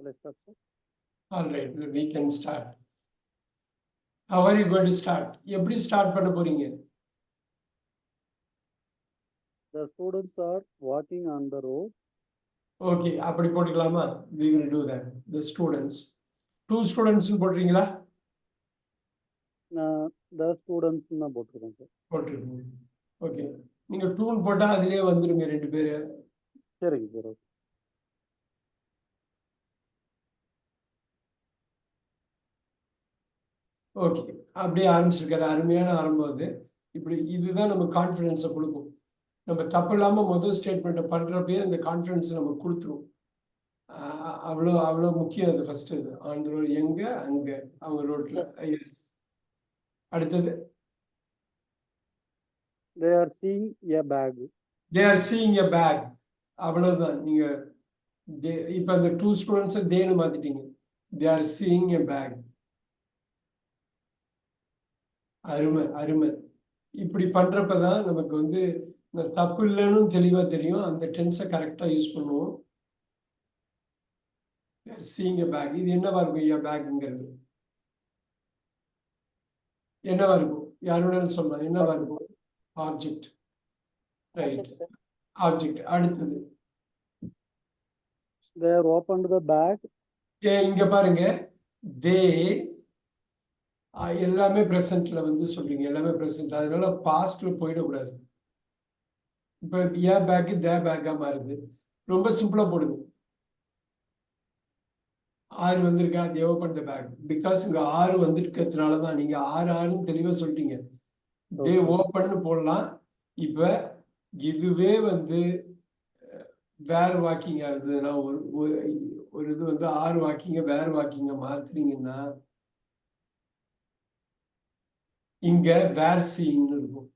I start, sir? All right, we can start. How are you going to start? எப்படி start பண்ண போறீங்க? The students are walking on the road. Okay, அப்படி போட்டுக்கலாமா? We will do that. The students. Two students போடுறீங்களா? Uh, the students தான் போட்டிருக்கேன் sir போட்டுருக்கீங்க. Okay. நீங்க டூன் போட்டா அதுலயே வந்துருங்க ரெண்டு பேரு. சரிங்க சார் ஓகே ஓகே அப்படியே ஆரம்பிச்சிருக்காரு. அருமையான ஆரம்பம் அது. இப்படி இதுதான் நம்ம கான்ஃபிடென்ஸை கொடுக்கும். நம்ம தப்பு இல்லாம முதல் ஸ்டேட்மெண்ட்டை பண்றப்பயே அந்த கான்ஃபிடென்ஸ் நம்ம கொடுத்துரும். அவ்வளோ அவ்வளோ முக்கியம் அது ஃபர்ஸ்ட் இது. ஆன் ரோடு எங்க? அங்க. அவங்க ரோட்ல எஸ் அடுத்தது. They are seeing a bag. They are seeing a bag அவ்வளவுதான். நீங்க இப்ப அந்த டூ ஸ்டூடெண்ட்ஸை தேன்னு மாத்திட்டீங்க. They are seeing a bag அருமை அருமை. இப்படி பண்றப்பதான் நமக்கு வந்து இந்த தப்பு இல்லைன்னு தெளிவா தெரியும். அந்த டென்ஸை கரெக்டா யூஸ் பண்ணுவோம். சீங்க பேக் இது என்னவா இருக்கும் ஐயா பேக்ங்கிறது என்னவா இருக்கும்? யாரோட சொல்லலாம் என்னவா இருக்கும்? Object right. ஆப்ஜெக்ட் அடுத்தது. They are opened the bag. ஏ இங்க பாருங்க. தே எல்லாமே பிரசன்ட்ல வந்து சொல்றீங்க. எல்லாமே பிரசன்ட் அதனால பாஸ்ட்ல போயிடக்கூடாது. இப்ப ஏ பேக் தே பேக்கா மாறுது. ரொம்ப சிம்பிளா போடுங்க. ஆறு வந்திருக்கா? They open the bag because இங்க ஆறு வந்திருக்கிறதுனால தான் நீங்க ஆறு ஆறுன்னு தெளிவா சொல்லிட்டீங்க. Okay. ஓப்பன்னு போடலாம். இப்ப இதுவே வந்து வேர் வாக்கிங்கா இருந்ததுன்னா ஒரு ஒரு- ஒரு இது வந்து ஆறு வாக்கிங்க வேர் வாக்கிங்க மாத்துறீங்கன்னா இங்க வேர் சீன்னு இருக்கும்.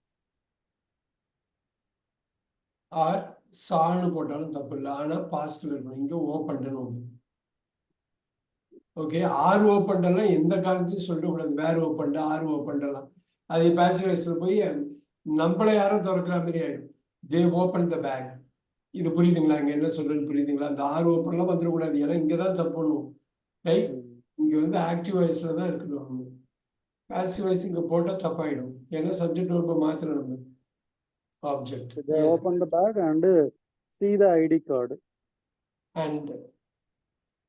ஆர் சான்னு போட்டாலும் தப்பு இல்லை. ஆனா பாஸ்ட்ல இருக்கணும். இங்க ஓப்பன் ஓகே ஆர் ஓப்பன்லாம் எந்த காலத்தையும் சொல்லக்கூடாது. வேர் ஓப்பன் ஆர் ஓப்பன்லாம் அது பேசிவ் வயசுல போய் நம்மள யாரும் திறக்கிற மாதிரி ஆயிடும். தே ஓப்பன் த பேக் இது புரியுதுங்களா? இங்க என்ன சொல்றது புரியுதுங்களா? அந்த ஆர் ஓப்பன்லாம் வந்துடக்கூடாது. ஏன்னா இங்கதான் தப்பு பண்ணுவோம். ரைட் இங்க வந்து ஆக்டிவ் வாய்ஸ்ல தான் இருக்கணும். வாய்ஸ் இங்க போட்டா தப்பாயிடும். ஏன்னா சப்ஜெக்ட் ரொம்ப மாத்திரம் நம்ம object open the bag and uh, see the id card. And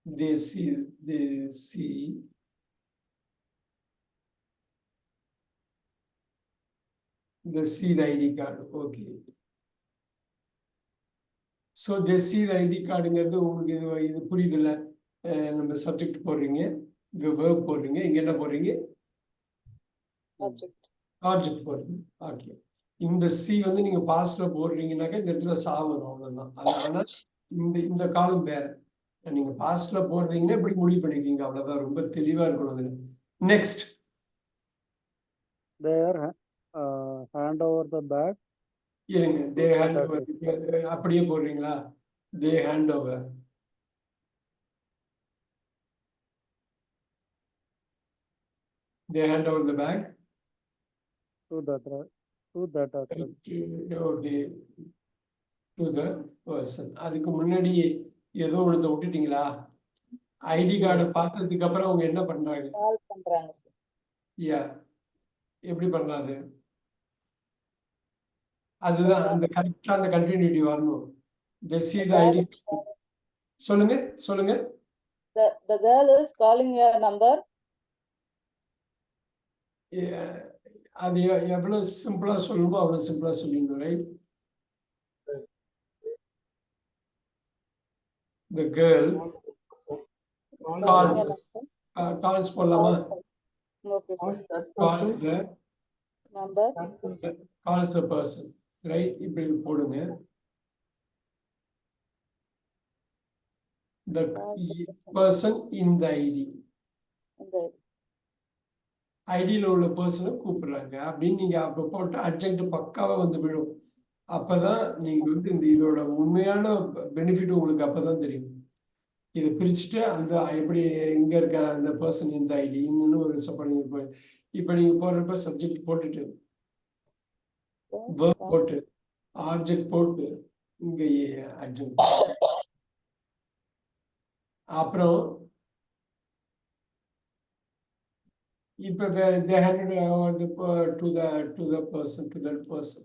they see they see. They see the ID card. Okay. See the ID cardங்கிறது உங்களுக்கு இது இது புரியுதுல்ல? நம்ம சப்ஜெக்ட் போடுறீங்க. இங்க verb போடுறீங்க. இங்க என்ன போடுறீங்க? Object. ஆப்ஜெக்ட் போடுறீங்க ஓகே இந்த சி வந்து நீங்க பாஸ்ட்ல போடுறீங்கன்னாக்கா இந்த இடத்துல சா வரும். அவ்வளவுதான். ஆனா இந்த இந்த காலம் வேற. நீங்க பாஸ்ட்ல போடுறீங்கன்னா இப்படி முடிவு பண்ணிருக்கீங்க. அவ்வளவுதான். ரொம்ப தெளிவா இருக்கணும் அதுல. Next uh, hand over the bag. இருங்க. தே ஹேண்ட் ஓவர் அப்படியே போடுறீங்களா? They hand over they hand over the bag to ra- to that address to the person அதுக்கு முன்னாடி ஏதோ ஒருத்த விட்டுட்டீங்களா? ஐடி கார்டை பார்த்ததுக்கு அப்புறம் அவங்க என்ன பண்றாங்க? Call பண்றாங்க. யா எப்படி பண்ணாது அதுதான் அந்த கரெக்டா அந்த கண்டினியூட்டி வரணும். தி சி த ஐடி சொல்லுங்க சொல்லுங்க. The, the girl is calling your number. அது எவ்வளவு சிம்பிளா சொல்லணுமோ அவ்வளவு சிம்பிளா சொல்லிடணும் right the girl number. Calls போடலாமா. Calls the Number. Calls the person right இப்படி போடுங்க the person. Person in the ID இந்த ஐடியில் உள்ள பர்சனை கூப்பிடுறாங்க. அப்படின்னு நீங்க அப்ப போட்டு அர்ஜென்ட் பக்காவா வந்து விழும். அப்பதான் நீங்க வந்து இந்த இதோட உண்மையான பெனிஃபிட் உங்களுக்கு அப்பதான் தெரியும். இதை பிரிச்சுட்டு அந்த எப்படி எங்க இருக்க அந்த பர்சன் இந்த ஐடி இன்னும் ஒரு சப்போர்ட் இப்ப நீங்க போடுறப்ப சப்ஜெக்ட் போட்டுட்டு ஒர்க் போட்டு ஆப்ஜெக்ட் போட்டு இங்க அர்ஜென்ட் அப்புறம் இப்ப they handed over the to the to the person to that person.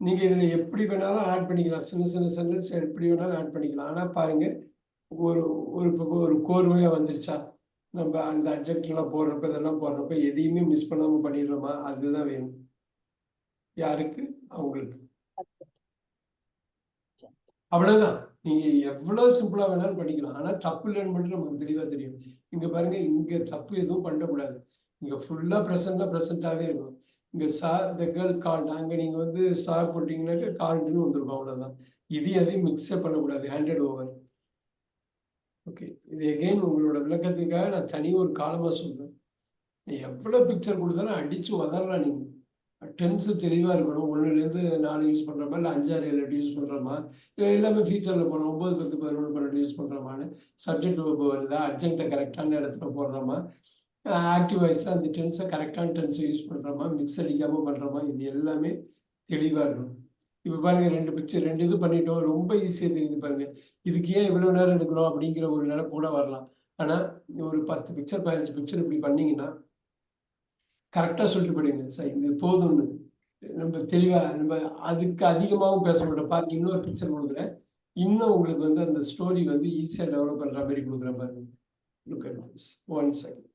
நீங்க இதுல எப்படி வேணாலும் ஆட் பண்ணிக்கலாம். சின்ன சின்ன சென்டென்ஸ் எப்படி வேணாலும் ஆட் பண்ணிக்கலாம். ஆனா பாருங்க ஒரு ஒரு ஒரு கோர்வையா வந்துருச்சா? நம்ம அந்த அப்ஜெக்ட்லாம் போடுறப்ப இதெல்லாம் போடுறப்ப எதையுமே மிஸ் பண்ணாம பண்ணிடுறோமா அதுதான் வேணும். யாருக்கு? அவங்களுக்கு. அவ்வளவுதான். நீங்க எவ்வளவு சிம்பிளா வேணாலும் பண்ணிக்கலாம். ஆனா தப்பு இல்லைன்னு மட்டும் நமக்கு தெளிவா தெரியும். இங்க பாருங்க இங்க தப்பு எதுவும் பண்ணக்கூடாது. இங்க ஃபுல்லா ப்ரெசென்டா ப்ரெசென்டாவே இருக்கும். இங்க சார் த கேர்ள் கால்ட் அங்க நீங்க வந்து ஸ்டார் போட்டீங்கன்னாக்க கால்டுன்னு வந்திருக்கும் அவ்வளவுதான். இது எதையும் மிக்ஸே பண்ணக்கூடாது ஹேண்டட் ஓவர் ஓகே இது எகெயின் உங்களோட விளக்கத்துக்காக நான் தனி ஒரு காலமா சொல்றேன். எவ்வளவு பிக்சர் கொடுத்தாலும் அடிச்சு உதறலாம் நீங்க. டென்ஸ் தெளிவாக இருக்கணும். ஒன்றுலேருந்து நாலு யூஸ் பண்ணுறமா இல்லை அஞ்சாறு ஏழு எட்டு யூஸ் பண்ணுறமா இல்லை எல்லாமே ஃபியூச்சரில் போகணும் ஒம்பது பத்து பதினொன்று பன்னெண்டு யூஸ் பண்றோமான்னு சப்ஜெக்ட் வருதா அர்ஜென்ட்டை கரெக்டான இடத்துல போடுறோமா ஆக்டிவ் வாய்ஸ் அந்த டென்ஸை கரெக்டான டென்ஸை யூஸ் பண்ணுறோமா மிக்ஸ் அடிக்காமல் பண்ணுறோமா இது எல்லாமே தெளிவாக இருக்கணும். இப்போ பாருங்க ரெண்டு பிக்சர் ரெண்டு இது பண்ணிட்டோம். ரொம்ப ஈஸியாக தெரியுது பாருங்கள் இதுக்கு ஏன் இவ்வளோ நேரம் எடுக்கணும் அப்படிங்கிற ஒரு நினைப்பு கூட வரலாம். ஆனால் ஒரு பத்து பிக்சர் பதினஞ்சு பிக்சர் இப்படி பண்ணிங்கன்னா கரெக்டாக சொல்லிட்டு போயிடுங்க சார் இது போதும்னு. நம்ம தெளிவாக நம்ம அதுக்கு அதிகமாகவும் பேச மாட்டோம். பாருங்க இன்னொரு பிக்சர் கொடுக்குறேன். இன்னும் உங்களுக்கு வந்து அந்த ஸ்டோரி வந்து ஈஸியாக டெவலப் பண்ணுற மாதிரி கொடுக்குற பாருங்க. Look at one second